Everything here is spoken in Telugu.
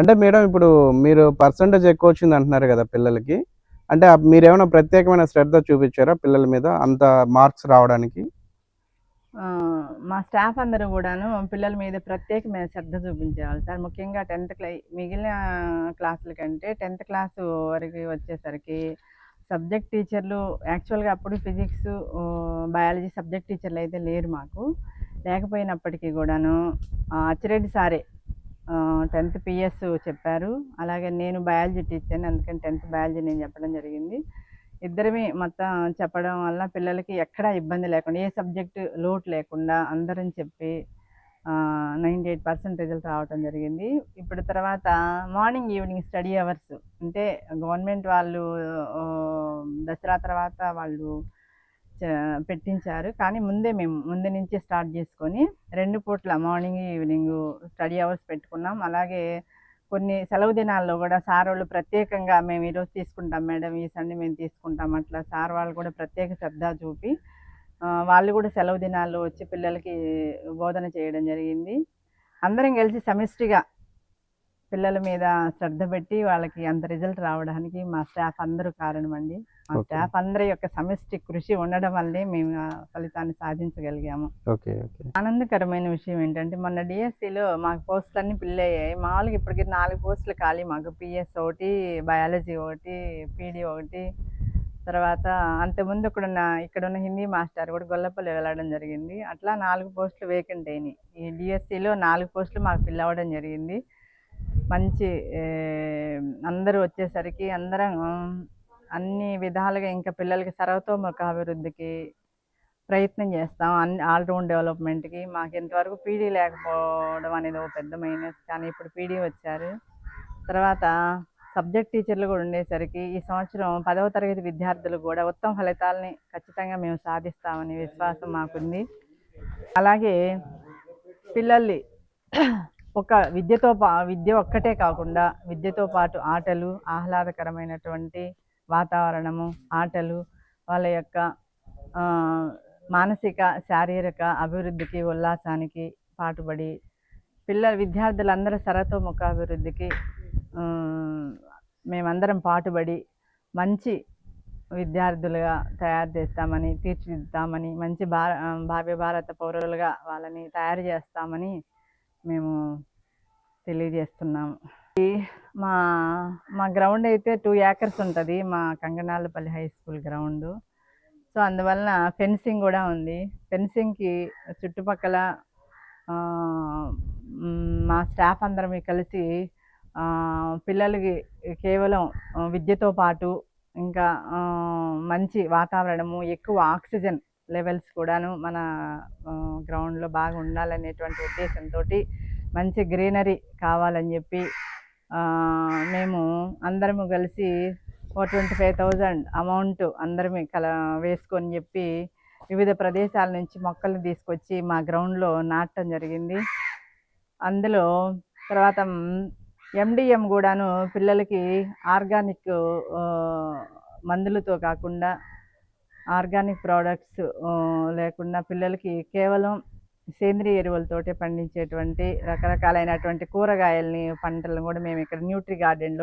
అంటే మేడం ఇప్పుడు మీరు పర్సంటేజ్ ఎక్కువ వచ్చింది అంటున్నారు కదా పిల్లలకి. అంటే మీరు మీరేమైనా ప్రత్యేకమైన శ్రద్ధ చూపించారా పిల్లల మీద అంత మార్క్స్ రావడానికి? మా స్టాఫ్ అందరూ కూడాను పిల్లల మీద ప్రత్యేకమైన శ్రద్ధ చూపించేవాళ్ళు. సార్ ముఖ్యంగా టెన్త్ క్లా మిగిలిన క్లాసుల కంటే టెన్త్ క్లాస్ వరకు వచ్చేసరికి సబ్జెక్ట్ టీచర్లు యాక్చువల్గా అప్పుడు ఫిజిక్స్ బయాలజీ సబ్జెక్ట్ టీచర్లు అయితే లేరు మాకు. లేకపోయినప్పటికీ కూడాను అచ్చిరెడ్డి సారే టెన్త్ పిఎస్ చెప్పారు. అలాగే నేను బయాలజీ టీచర్ని అందుకని టెన్త్ బయాలజీ నేను చెప్పడం జరిగింది. ఇద్దరమే మొత్తం చెప్పడం వల్ల పిల్లలకి ఎక్కడా ఇబ్బంది లేకుండా ఏ సబ్జెక్ట్ లోటు లేకుండా అందరం చెప్పి నైంటీ ఎయిట్ పర్సెంట్ రిజల్ట్ రావడం జరిగింది. ఇప్పుడు తర్వాత మార్నింగ్ ఈవినింగ్ స్టడీ అవర్స్. అంటే గవర్నమెంట్ వాళ్ళు దసరా తర్వాత వాళ్ళు పెట్టించారు. కానీ ముందే మేము ముందు నుంచే స్టార్ట్ చేసుకొని రెండు పూట్ల మార్నింగ్ ఈవినింగ్ స్టడీ అవర్స్ పెట్టుకున్నాం. అలాగే కొన్ని సెలవు దినాల్లో కూడా సార్ వాళ్ళు ప్రత్యేకంగా మేము ఈరోజు తీసుకుంటాం మేడం ఈ సండే మేము తీసుకుంటాం అట్లా సార్ వాళ్ళు కూడా ప్రత్యేక శ్రద్ధ చూపి వాళ్ళు కూడా సెలవు దినాల్లో వచ్చి పిల్లలకి బోధన చేయడం జరిగింది. అందరం కలిసి సమిష్టిగా పిల్లల మీద శ్రద్ధ పెట్టి వాళ్ళకి అంత రిజల్ట్ రావడానికి మా స్టాఫ్ అందరూ కారణం అండి. మా. స్టాఫ్ అందరి యొక్క సమిష్టి కృషి ఉండడం వల్లే మేము ఫలితాన్ని సాధించగలిగాము. Okay okay. ఆనందకరమైన విషయం ఏంటంటే మొన్న డిఎస్సిలో మాకు పోస్టులు అన్ని ఫిల్ అయ్యాయి మామూలుగా ఇప్పటికి నాలుగు పోస్టులు ఖాళీ మాకు. పిఎస్ ఒకటి బయాలజీ ఒకటి పీడీ ఒకటి. తర్వాత అంతకుముందు ఇక్కడ ఉన్న ఇక్కడ ఉన్న హిందీ మాస్టర్ కూడా గొల్లపల్లి వెళ్ళడం జరిగింది. అట్లా నాలుగు పోస్టులు వేకెంట్ అయినాయి. ఈ డిఎస్సిలో నాలుగు పోస్టులు మాకు ఫిల్ అవ్వడం జరిగింది. మంచి అందరూ వచ్చేసరికి అందరం అన్ని విధాలుగా ఇంకా పిల్లలకి సర్వతోముఖ అభివృద్ధికి ప్రయత్నం చేస్తాం. అన్ని ఆల్రౌండ్ డెవలప్మెంట్కి. మాకు ఇంతవరకు పీడీ లేకపోవడం అనేది ఒక పెద్ద మైనస్. కానీ ఇప్పుడు పీడీ వచ్చారు. తర్వాత సబ్జెక్ట్ టీచర్లు కూడా ఉండేసరికి ఈ సంవత్సరం పదవ తరగతి విద్యార్థులు కూడా ఉత్తమ ఫలితాలని ఖచ్చితంగా మేము సాధిస్తామనే విశ్వాసం మాకుంది. అలాగే పిల్లల్ని ఒక విద్యతో పా విద్య ఒక్కటే కాకుండా విద్యతో పాటు ఆటలు ఆహ్లాదకరమైనటువంటి వాతావరణము ఆటలు వాళ్ళ యొక్క మానసిక శారీరక అభివృద్ధికి ఉల్లాసానికి పాటుపడి పిల్లల విద్యార్థులందరూ సరతోముఖ అభివృద్ధికి మేమందరం పాటుపడి మంచి విద్యార్థులుగా తయారు చేస్తామని తీర్చిదిద్దామని మంచి భా భావ్య భారత పౌరులుగా వాళ్ళని తయారు చేస్తామని మేము తెలియజేస్తున్నాము. మా మా గ్రౌండ్ అయితే టూ ఏకర్స్ ఉంటుంది. మా Kanganalapalli high school ground. So అందువలన ఫెన్సింగ్ కూడా ఉంది. ఫెన్సింగ్కి చుట్టుపక్కల మా స్టాఫ్ అందరం కలిసి పిల్లలకి కేవలం విద్యతో పాటు ఇంకా మంచి వాతావరణము ఎక్కువ ఆక్సిజన్ లెవెల్స్ కూడాను మన గ్రౌండ్లో బాగా ఉండాలనేటువంటి ఉద్దేశంతో మంచి గ్రీనరీ కావాలని చెప్పి మేము అందరము కలిసి ఓ ట్వంటీ ఫైవ్ థౌజండ్ అమౌంట్ అందరమే కల వేసుకొని చెప్పి వివిధ ప్రదేశాల నుంచి మొక్కలు తీసుకొచ్చి మా గ్రౌండ్లో నాటడం జరిగింది. అందులో తర్వాత ఎండిఎం కూడాను పిల్లలకి ఆర్గానిక్ మందులతో కాకుండా ఆర్గానిక్ ప్రోడక్ట్స్ లేకుండా పిల్లలకి కేవలం సేంద్రియ ఎరువులతోటి పండించేటువంటి రకరకాలైనటువంటి కూరగాయల్ని పంటలను కూడా మేము ఇక్కడ న్యూట్రీ గార్డెన్లో